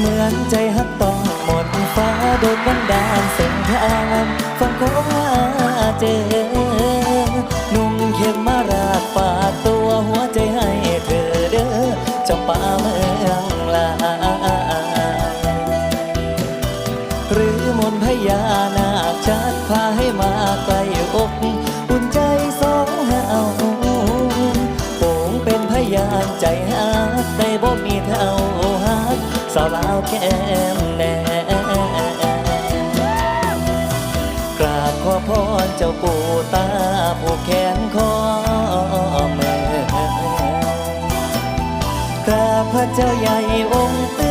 เมื่อใจฮักต้องหมดฟ้าโดนบันดาลเส้นทางฟังโค้งว่าเจอนุ่มเข็มมาราดฝากตัวหัวใจให้เธอเด้อจ้าป่าเมืองลาหรือมนพญานาคชัดพาให้มาไกลอกอุ่นใจสองเฮาโป่งเป็นพยานใจฮักได้บ่มีเท่า สาวลาวแก้มแดงกราบขอพรเจ้าปู่ตาผู้แขนคอมือกราบพระเจ้าใหญ่องค์